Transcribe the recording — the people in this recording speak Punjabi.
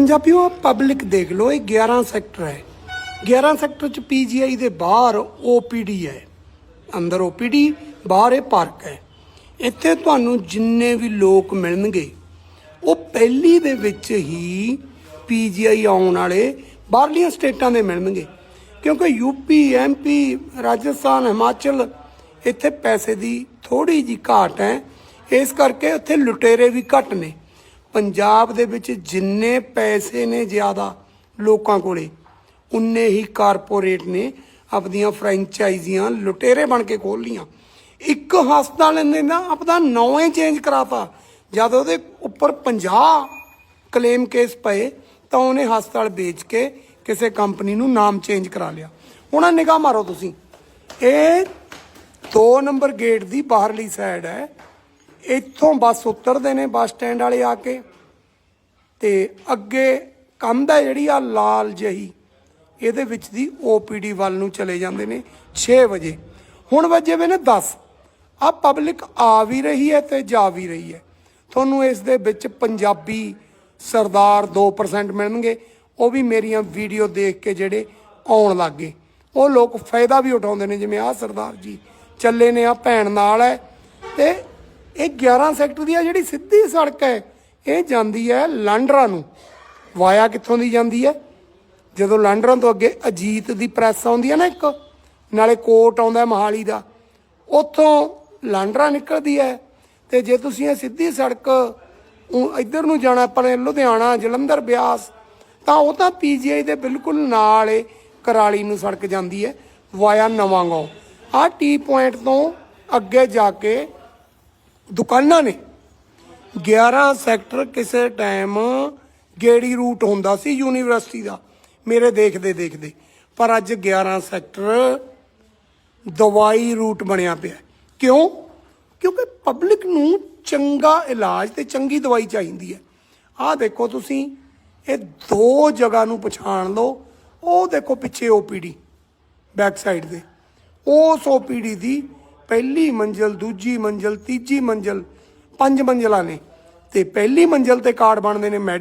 ਪੰਜਾਬੀਓ ਪਬਲਿਕ ਦੇਖ ਲਓ, ਇਹ 11 ਸੈਕਟਰ ਹੈ। 11 ਸੈਕਟਰ ਚ ਪੀਜੀਆਈ ਦੇ ਬਾਹਰ ਓਪੀਡੀ ਹੈ। ਅੰਦਰ ਓਪੀਡੀ ਬਾਹਰ ਇਹ ਪਾਰਕ ਹੈ। ਇੱਥੇ ਤੁਹਾਨੂੰ ਜਿੰਨੇ ਵੀ ਲੋਕ ਮਿਲਣਗੇ, ਉਹ ਪਹਿਲੀ ਦੇ ਵਿੱਚ ਹੀ ਪੀਜੀਆਈ ਆਉਣ ਵਾਲੇ ਬਾਹਰਲੀਆਂ ਸਟੇਟਾਂ ਦੇ ਮਿਲਣਗੇ। ਕਿਉਂਕਿ ਯੂਪੀ ਐਮਪੀ ਰਾਜਸਥਾਨ, ਹਿਮਾਚਲ, ਇੱਥੇ ਪੈਸੇ ਦੀ ਥੋੜੀ ਜੀ ਘਾਟ ਹੈ। ਇਸ ਕਰਕੇ ਉੱਥੇ ਲੁਟੇਰੇ ਵੀ ਘੱਟ ਨੇ। ਪੰਜਾਬ ਦੇ ਵਿੱਚ ਜਿੰਨੇ ਪੈਸੇ ਨੇ ਜ਼ਿਆਦਾ ਲੋਕਾਂ ਕੋਲੇ, ਉਨੇ ਹੀ ਕਾਰਪੋਰੇਟ ਨੇ ਆਪਣੀਆਂ ਫਰੈਂਚਾਈਜ਼ੀਆਂ ਲੁਟੇਰੇ ਬਣ ਕੇ ਖੋਲ ਲੀਆਂ ਇੱਕ ਹਸਪਤਾਲ ਨੇ ਨਾ ਆਪਣਾ ਨਾਂ ਹੀ ਚੇਂਜ ਕਰਾਤਾ। ਜਦ ਉਹਦੇ ਉੱਪਰ 50 ਕਲੇਮ ਕੇਸ ਪਏ, ਤਾਂ ਉਹਨੇ ਹਸਪਤਾਲ ਵੇਚ ਕੇ ਕਿਸੇ ਕੰਪਨੀ ਨੂੰ ਨਾਮ ਚੇਂਜ ਕਰਾ ਲਿਆ। ਹੁਣ ਨਿਗਾਹ ਮਾਰੋ ਤੁਸੀਂ। ਇਹ 2 ਨੰਬਰ ਗੇਟ ਦੀ ਬਾਹਰਲੀ ਸਾਈਡ ਹੈ। ਇੱਥੋਂ ਬੱਸ ਉਤਰਦੇ ਨੇ ਬੱਸ ਸਟੈਂਡ ਵਾਲੇ ਆ ਕੇ ਤੇ ਅੱਗੇ ਕੰਧ ਹੈ ਜਿਹੜੀ ਆ ਲਾਲ ਜਹੀ, ਇਹਦੇ ਵਿੱਚ ਦੀ ਓਪੀਡੀ ਵੱਲ ਨੂੰ ਚਲੇ ਜਾਂਦੇ ਨੇ 6 ਵਜੇ। ਹੁਣ ਵਜੇ ਵੇ ਨੇ 10 ਆ ਪਬਲਿਕ ਆ ਵੀ ਰਹੀ ਹੈ ਤੇ ਜਾ ਵੀ ਰਹੀ ਹੈ। ਤੁਹਾਨੂੰ ਇਸ ਦੇ ਵਿੱਚ ਪੰਜਾਬੀ ਸਰਦਾਰ 2% ਮਿਲਣਗੇ। ਉਹ ਵੀ ਮੇਰੀਆਂ ਵੀਡੀਓ ਦੇਖ ਕੇ ਜਿਹੜੇ ਆਉਣ ਲੱਗੇ ਉਹ ਲੋਕ ਫਾਇਦਾ ਵੀ ਉਠਾਉਂਦੇ ਨੇ। ਜਿਵੇਂ ਆ ਸਰਦਾਰ ਜੀ ਚੱਲੇ ਨੇ ਆ ਭੈਣ ਨਾਲ ਹੈ ਤੇ ਇਹ 11 ਸੈਕਟਰ ਦੀ ਆ ਜਿਹੜੀ ਸਿੱਧੀ ਸੜਕ ਹੈ, ਇਹ ਜਾਂਦੀ ਹੈ ਲਾਂਡਰਾ ਨੂੰ। ਵਾਇਆ ਕਿੱਥੋਂ ਦੀ ਜਾਂਦੀ ਹੈ? ਜਦੋਂ ਲਾਂਡਰਾਂ ਤੋਂ ਅੱਗੇ ਅਜੀਤ ਦੀ ਪ੍ਰੈਸ ਆਉਂਦੀ ਹੈ ਨਾ ਇੱਕ, ਨਾਲੇ ਕੋਟ ਆਉਂਦਾ ਹੈ ਮੋਹਾਲੀ ਦਾ, ਉੱਥੋਂ ਲਾਂਡਰਾ ਨਿਕਲਦੀ ਹੈ। ਤੇ ਜੇ ਤੁਸੀਂ ਇਹ ਸਿੱਧੀ ਸੜਕ ਇੱਧਰ ਨੂੰ ਜਾਣਾ ਆਪਣੇ ਲੁਧਿਆਣਾ, ਜਲੰਧਰ, ਬਿਆਸ, ਤਾਂ ਉਹ ਤਾਂ ਪੀਜੀਆਈ ਦੇ ਬਿਲਕੁਲ ਨਾਲ ਏ ਕਰਾਲੀ ਨੂੰ ਸੜਕ ਜਾਂਦੀ ਹੈ, ਵਾਇਆ ਨਵਾਂਗਾਉਂ। ਆਹ ਟੀ ਪੁਆਇੰਟ ਤੋਂ ਅੱਗੇ ਜਾ ਕੇ ਦੁਕਾਨਾਂ ਨੇ। 11 ਸੈਕਟਰ ਕਿਸੇ ਟਾਈਮ ਗੇੜੀ ਰੂਟ ਹੁੰਦਾ ਸੀ ਯੂਨੀਵਰਸਿਟੀ ਦਾ, ਮੇਰੇ ਦੇਖਦੇ ਦੇਖਦੇ। ਪਰ ਅੱਜ 11 ਸੈਕਟਰ ਦਵਾਈ ਰੂਟ ਬਣਿਆ ਪਿਆ। ਕਿਉਂ? ਕਿਉਂਕਿ ਪਬਲਿਕ ਨੂੰ ਚੰਗਾ ਇਲਾਜ ਤੇ ਚੰਗੀ ਦਵਾਈ ਚਾਹੀਦੀ ਹੈ। ਆਹ ਦੇਖੋ ਤੁਸੀਂ, ਇਹ ਦੋ ਜਗ੍ਹਾ ਨੂੰ ਪਛਾਣ ਲਓ। ਉਹ ਦੇਖੋ ਪਿੱਛੇ ਓਪੀਡੀ ਬੈਕ ਸਾਈਡ ਦੇ ਉਸ ਓਪੀਡੀ ਦੀ ਪਹਿਲੀ ਮੰਜ਼ਲ, ਦੂਜੀ ਮੰਜ਼ਲ, ਤੀਜੀ ਮੰਜ਼ਲ, ਪੰਜ ਮੰਜ਼ਲਾਂ ਨੇ ਤੇ ਪਹਿਲੀ ਮੰਜ਼ਲ ਤੇ ਕਾਰਡ ਬਣਦੇ ਨੇ ਮੈਡ